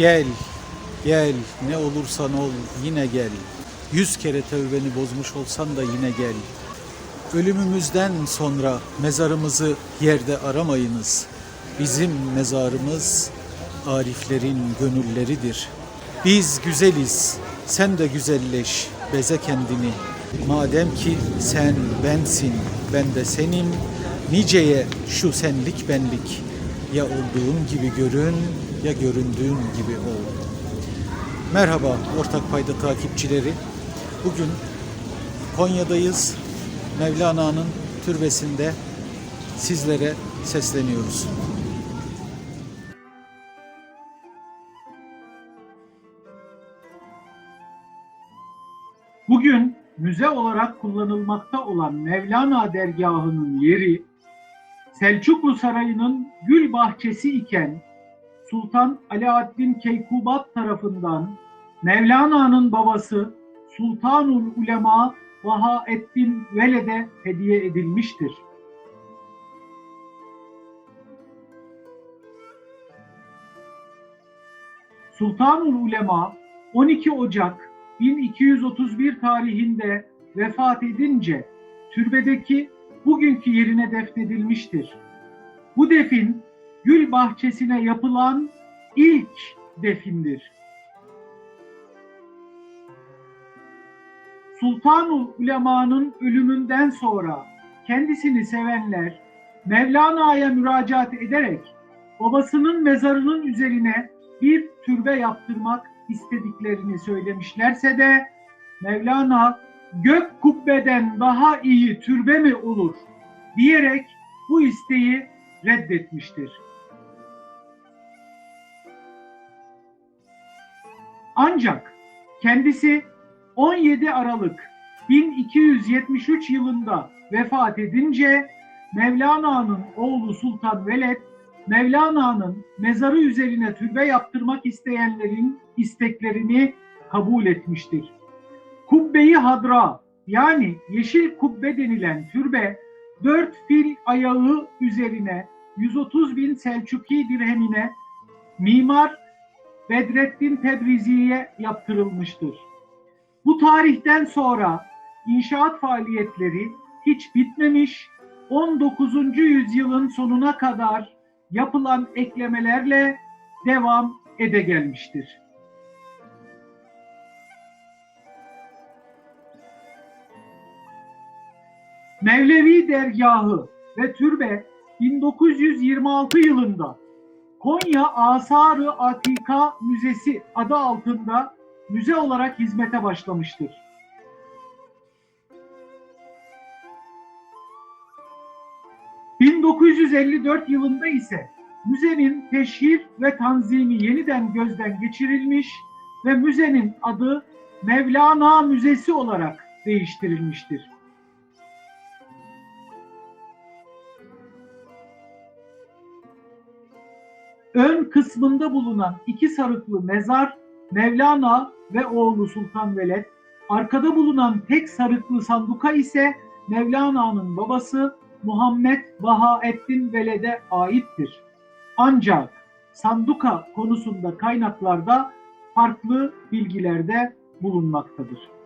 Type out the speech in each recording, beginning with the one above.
Gel, gel ne olursan ol yine gel. Yüz kere tövbeni bozmuş olsan da yine gel. Ölümümüzden sonra mezarımızı yerde aramayınız. Bizim mezarımız ariflerin gönülleridir. Biz güzeliz, sen de güzelleş, beze kendini. Madem ki sen bensin, ben de senim, niceye şu senlik benlik. Ya olduğun gibi görün, ya göründüğün gibi ol. Merhaba Ortak Payda takipçileri. Bugün Konya'dayız. Mevlana'nın türbesinde sizlere sesleniyoruz. Bugün müze olarak kullanılmakta olan Mevlana dergahının yeri Selçuklu Sarayı'nın gül bahçesi iken Sultan Alaaddin Keykubat tarafından Mevlana'nın babası Sultanul Ulema Bahaeddin Veled'e hediye edilmiştir. Sultanul Ulema 12 Ocak 1231 tarihinde vefat edince türbedeki bugünkü yerine defnedilmiştir. Bu defin gül bahçesine yapılan ilk defindir. Sultanul Ulema'nın ölümünden sonra kendisini sevenler Mevlana'ya müracaat ederek babasının mezarının üzerine bir türbe yaptırmak istediklerini söylemişlerse de Mevlana gök kubbeden daha iyi türbe mi olur diyerek bu isteği reddetmiştir. Ancak kendisi 17 Aralık 1273 yılında vefat edince Mevlana'nın oğlu Sultan Veled Mevlana'nın mezarı üzerine türbe yaptırmak isteyenlerin isteklerini kabul etmiştir. Kubbeyi Hadra yani yeşil kubbe denilen türbe dört fil ayağı üzerine 130 bin Selçuki dirhemine mimar Bedrettin Tebrizi'ye yaptırılmıştır. Bu tarihten sonra inşaat faaliyetleri hiç bitmemiş, 19. yüzyılın sonuna kadar yapılan eklemelerle devam ede gelmiştir. Mevlevi dergahı ve türbe 1926 yılında Konya Asarı Atika Müzesi adı altında müze olarak hizmete başlamıştır. ...1954 yılında ise müzenin teşhir ve tanzimi yeniden gözden geçirilmiş ve müzenin adı Mevlana Müzesi olarak değiştirilmiştir. Ön kısmında bulunan iki sarıklı mezar Mevlana ve oğlu Sultan Veled, arkada bulunan tek sarıklı sanduka ise Mevlana'nın babası Muhammed Bahaeddin Veled'e aittir. Ancak sanduka konusunda kaynaklarda farklı bilgilerde bulunmaktadır.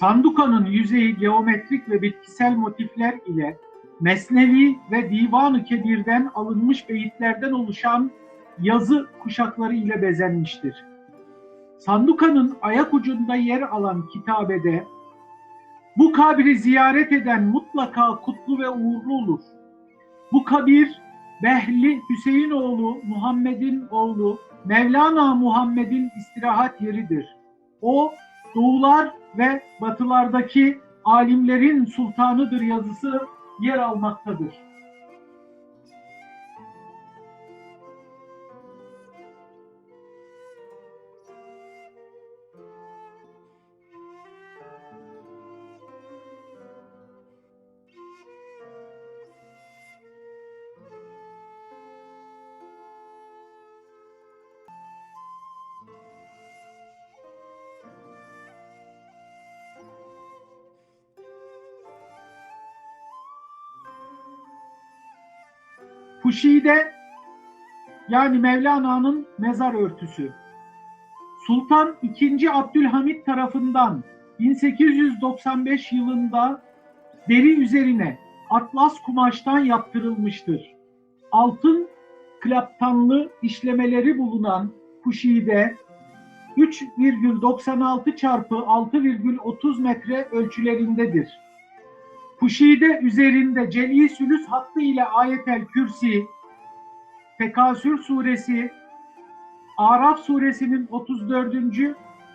Sandukanın yüzeyi geometrik ve bitkisel motifler ile Mesnevi ve Divan-ı Kebir'den alınmış beyitlerden oluşan yazı kuşakları ile bezenmiştir. Sandukanın ayak ucunda yer alan kitabede bu kabri ziyaret eden mutlaka kutlu ve uğurlu olur. Bu kabir Behli Hüseyinoğlu Muhammed'in oğlu Mevlana Muhammed'in istirahat yeridir. O doğular ve batılardaki alimlerin sultanıdır yazısı yer almaktadır. Kuşide yani Mevlana'nın mezar örtüsü. Sultan II. Abdülhamit tarafından 1895 yılında deri üzerine atlas kumaştan yaptırılmıştır. Altın klaptanlı işlemeleri bulunan kuşide 3,96 çarpı 6,30 metre ölçülerindedir. Kuşide üzerinde Celi Sülüs hattı ile Ayetel Kürsi, Tekasür suresi, Araf suresinin 34.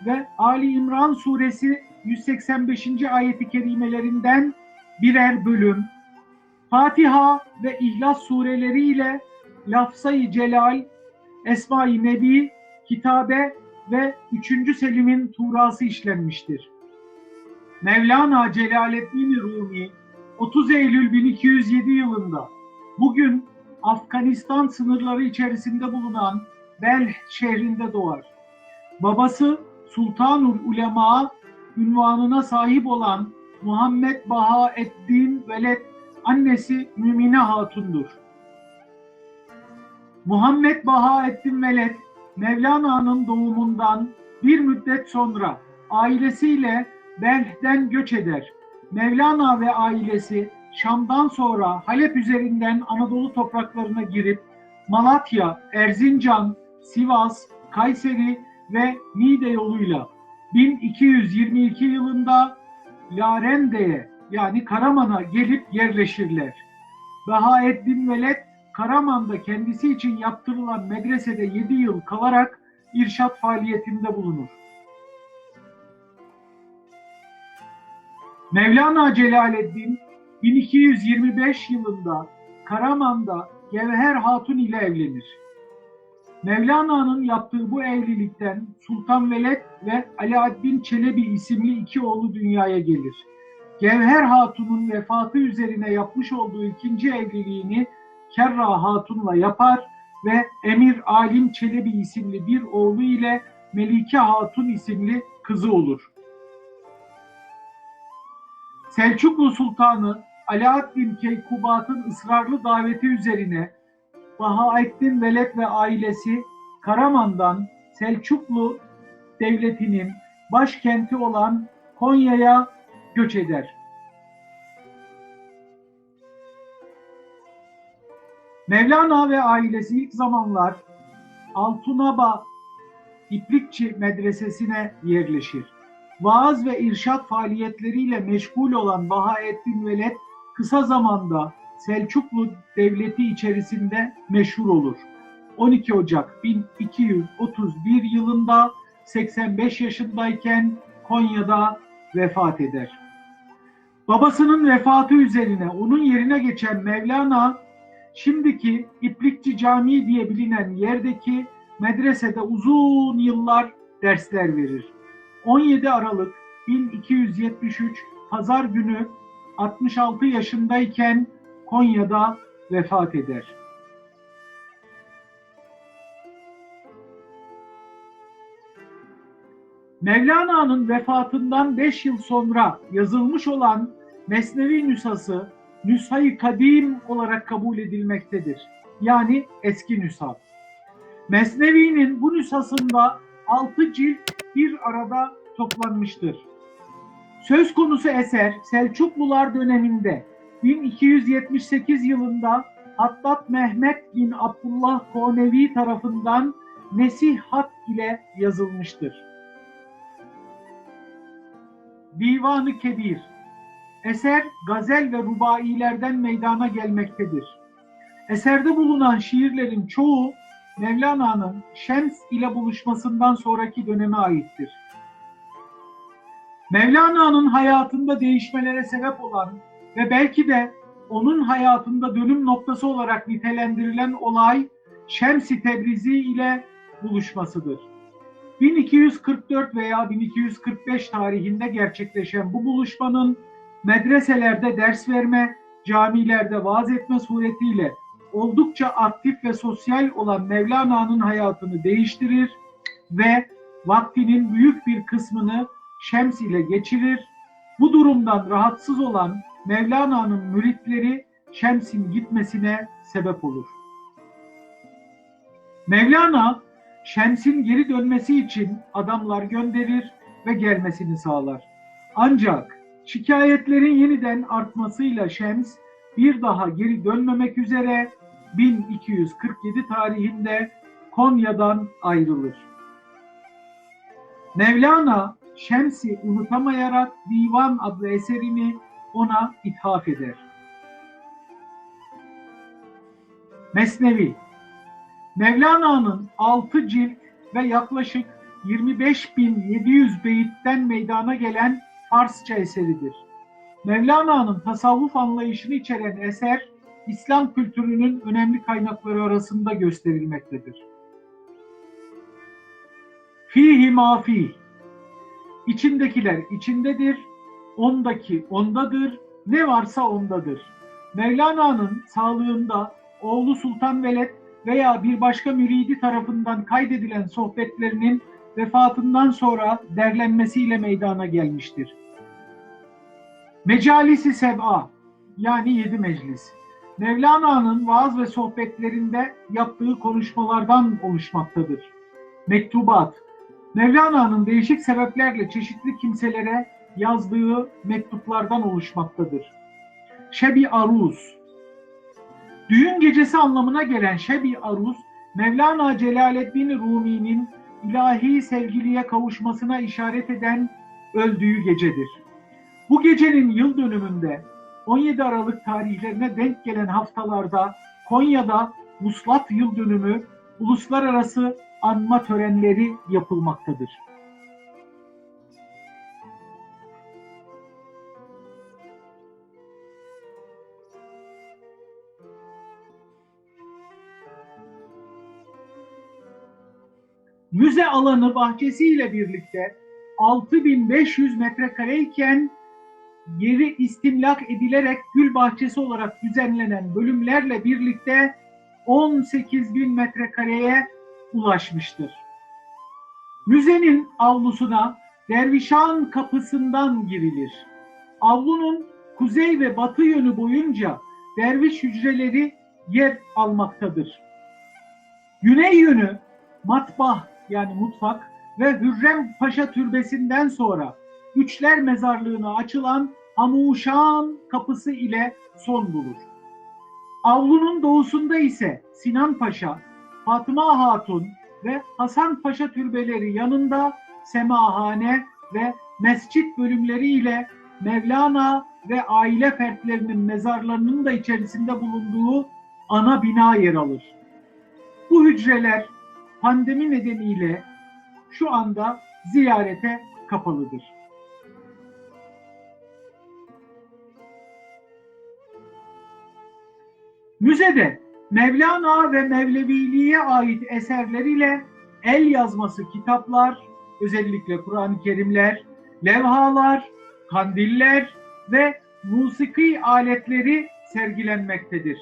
ve Ali İmran suresi 185. ayeti kerimelerinden birer bölüm, Fatiha ve İhlas sureleri ile Lafzayı Celal, Esma-i Nebi, Kitabe ve 3. Selim'in Turası işlenmiştir. Mevlana Celaleddin Rumi 30 Eylül 1207 yılında bugün Afganistan sınırları içerisinde bulunan Belh şehrinde doğar. Babası Sultanul Ulema ünvanına sahip olan Muhammed Bahaeddin Veled, annesi Mümine Hatun'dur. Muhammed Bahaeddin Veled, Mevlana'nın doğumundan bir müddet sonra ailesiyle Belh'den göç eder. Mevlana ve ailesi Şam'dan sonra Halep üzerinden Anadolu topraklarına girip Malatya, Erzincan, Sivas, Kayseri ve Niğde yoluyla 1222 yılında Larende'ye yani Karaman'a gelip yerleşirler. Bahaeddin Veled Karaman'da kendisi için yaptırılan medresede 7 yıl kalarak irşat faaliyetinde bulunur. Mevlana Celaleddin 1225 yılında Karaman'da Gevher Hatun ile evlenir. Mevlana'nın yaptığı bu evlilikten Sultan Veled ve Alaaddin Çelebi isimli iki oğlu dünyaya gelir. Gevher Hatun'un vefatı üzerine yapmış olduğu ikinci evliliğini Kerra Hatun'la yapar ve Emir Alim Çelebi isimli bir oğlu ile Melike Hatun isimli kızı olur. Selçuklu Sultanı Alaaddin Keykubat'ın ısrarlı daveti üzerine Bahaettin Veled ve ailesi Karaman'dan Selçuklu Devleti'nin başkenti olan Konya'ya göç eder. Mevlana ve ailesi ilk zamanlar Altunaba İplikçi Medresesi'ne yerleşir. Vaaz ve irşat faaliyetleriyle meşgul olan Bahaettin Veled kısa zamanda Selçuklu Devleti içerisinde meşhur olur. 12 Ocak 1231 yılında 85 yaşındayken Konya'da vefat eder. Babasının vefatı üzerine onun yerine geçen Mevlana şimdiki İplikçi Camii diye bilinen yerdeki medresede uzun yıllar dersler verir. 17 Aralık 1273 Pazar günü 66 yaşındayken Konya'da vefat eder. Mevlana'nın vefatından 5 yıl sonra yazılmış olan Mesnevi Nüshası Nüshayı Kadim olarak kabul edilmektedir. Yani eski nüsha. Mesnevi'nin bu nüshasında 6 cilt bir arada toplanmıştır. Söz konusu eser Selçuklular döneminde 1278 yılında Hattat Mehmet bin Abdullah Konevi tarafından nesihat ile yazılmıştır. Divanı Kebir Eser gazel ve rubailerden meydana gelmektedir. Eserde bulunan şiirlerin çoğu Mevlana'nın Şems ile buluşmasından sonraki döneme aittir. Mevlana'nın hayatında değişmelere sebep olan ve belki de onun hayatında dönüm noktası olarak nitelendirilen olay Şems-i Tebrizi ile buluşmasıdır. 1244 veya 1245 tarihinde gerçekleşen bu buluşmanın medreselerde ders verme, camilerde vaaz etme suretiyle oldukça aktif ve sosyal olan Mevlana'nın hayatını değiştirir ve vaktinin büyük bir kısmını Şems ile geçirir. Bu durumdan rahatsız olan Mevlana'nın müritleri Şems'in gitmesine sebep olur. Mevlana Şems'in geri dönmesi için adamlar gönderir ve gelmesini sağlar. Ancak şikayetlerin yeniden artmasıyla Şems bir daha geri dönmemek üzere 1247 tarihinde Konya'dan ayrılır. Mevlana Şems'i unutamayarak Divan adlı eserini ona ithaf eder. Mesnevi Mevlana'nın 6 cilt ve yaklaşık 25.700 beyitten meydana gelen Farsça eseridir. Mevlana'nın tasavvuf anlayışını içeren eser, İslam kültürünün önemli kaynakları arasında gösterilmektedir. Fihi ma fih. İçindekiler içindedir, ondaki ondadır, ne varsa ondadır. Mevlana'nın sağlığında oğlu Sultan Veled veya bir başka müridi tarafından kaydedilen sohbetlerinin vefatından sonra derlenmesiyle meydana gelmiştir. Mecalisi Seb'a yani yedi meclis. Mevlana'nın vaaz ve sohbetlerinde yaptığı konuşmalardan oluşmaktadır. Mektubat Mevlana'nın değişik sebeplerle çeşitli kimselere yazdığı mektuplardan oluşmaktadır. Şebi Aruz Düğün gecesi anlamına gelen Şebi Aruz, Mevlana Celaleddin Rumi'nin ilahi sevgiliye kavuşmasına işaret eden öldüğü gecedir. Bu gecenin yıl dönümünde 17 Aralık tarihlerine denk gelen haftalarda Konya'da Muslat Yıl Dönümü uluslararası anma törenleri yapılmaktadır. Müze alanı bahçesiyle birlikte 6500 metrekareyken yeri istimlak edilerek gül bahçesi olarak düzenlenen bölümlerle birlikte 18 bin metrekareye ulaşmıştır. Müzenin avlusuna Dervişan kapısından girilir. Avlunun kuzey ve batı yönü boyunca derviş hücreleri yer almaktadır. Güney yönü matbah yani mutfak ve Hürrem Paşa Türbesi'nden sonra Üçler Mezarlığı'na açılan Hamuşan kapısı ile son bulur. Avlunun doğusunda ise Sinan Paşa, Fatıma Hatun ve Hasan Paşa türbeleri yanında semahane ve mescit bölümleri ile Mevlana ve aile fertlerinin mezarlarının da içerisinde bulunduğu ana bina yer alır. Bu hücreler pandemi nedeniyle şu anda ziyarete kapalıdır. Müzede Mevlana ve Mevleviliğe ait eserleriyle el yazması kitaplar, özellikle Kur'an-ı Kerimler, levhalar, kandiller ve musiki aletleri sergilenmektedir.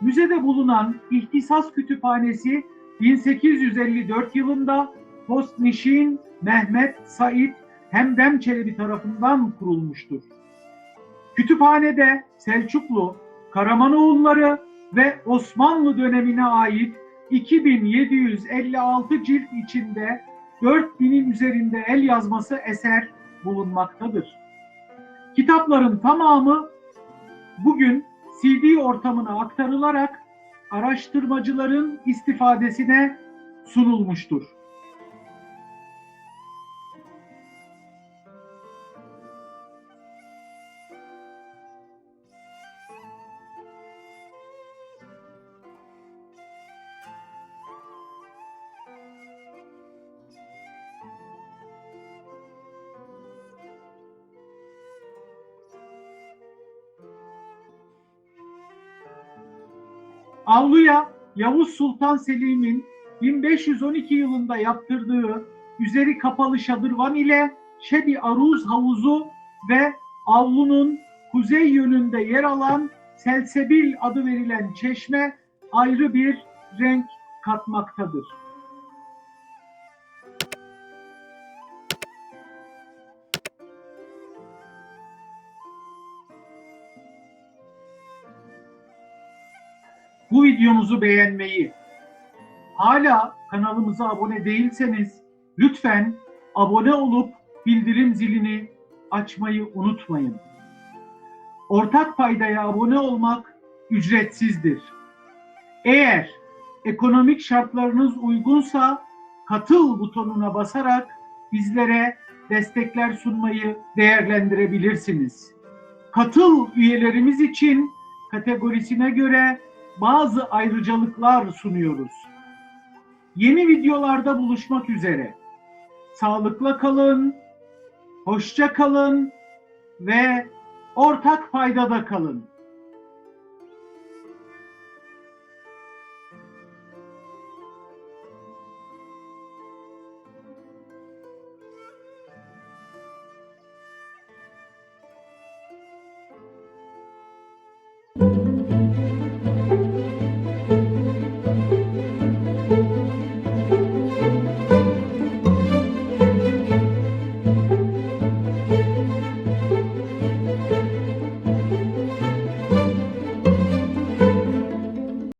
Müzede bulunan İhtisas Kütüphanesi 1854 yılında Postnişin Mehmet Said Hemdem Çelebi tarafından kurulmuştur. Kütüphanede Selçuklu, Karamanoğulları ve Osmanlı dönemine ait 2756 cilt içinde 4000'in üzerinde el yazması eser bulunmaktadır. Kitapların tamamı bugün CD ortamına aktarılarak araştırmacıların istifadesine sunulmuştur. Avluya Yavuz Sultan Selim'in 1512 yılında yaptırdığı üzeri kapalı şadırvan ile Şebi Aruz havuzu ve avlunun kuzey yönünde yer alan Selsebil adı verilen çeşme ayrı bir renk katmaktadır. Videomuzu beğenmeyi, hala kanalımıza abone değilseniz lütfen abone olup bildirim zilini açmayı unutmayın. Ortak paydaya abone olmak ücretsizdir. Eğer ekonomik şartlarınız uygunsa katıl butonuna basarak bizlere destekler sunmayı değerlendirebilirsiniz. Katıl üyelerimiz için kategorisine göre bazı ayrıcalıklar sunuyoruz. Yeni videolarda buluşmak üzere. Sağlıkla kalın, hoşça kalın ve ortak paydada kalın.